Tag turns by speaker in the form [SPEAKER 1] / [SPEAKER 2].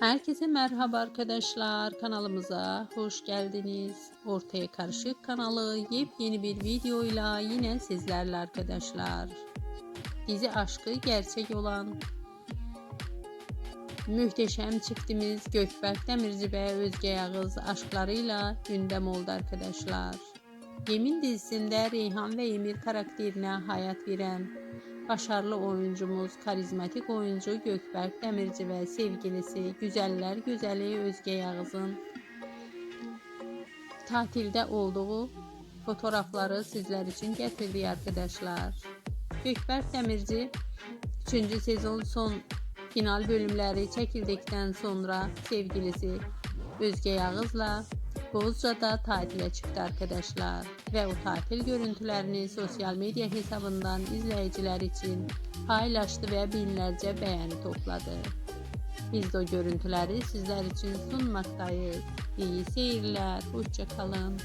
[SPEAKER 1] Herkese merhaba arkadaşlar. Kanalımıza hoş geldiniz. Ortaya Karışık kanalı yepyeni bir videoyla yine sizlerle arkadaşlar. Dizi aşkı gerçek olan Mühteşem çiftimiz Gökberk Demirci ve Özge Yağız aşklarıyla gündem oldu arkadaşlar. Yemin dizisinde Reyhan ve Emir karakterine hayat veren başarılı oyuncumuz, karizmatik oyuncu Gökberk Demirci ve sevgilisi Güzeller Güzeli Özge Yağız'ın tatilde olduğu fotoğrafları sizler için getirdi arkadaşlar. Gökberk Demirci 3. sezon son final bölümleri çekildikten sonra sevgilisi Özge Yağız'la Bozca'da tatile çıktı arkadaşlar ve o tatil görüntülerini sosyal medya hesabından izleyiciler için paylaştı ve binlerce beğeni topladı. Biz de o görüntüleri sizler için sunmaktayız. İyi seyirler, hoşça kalın.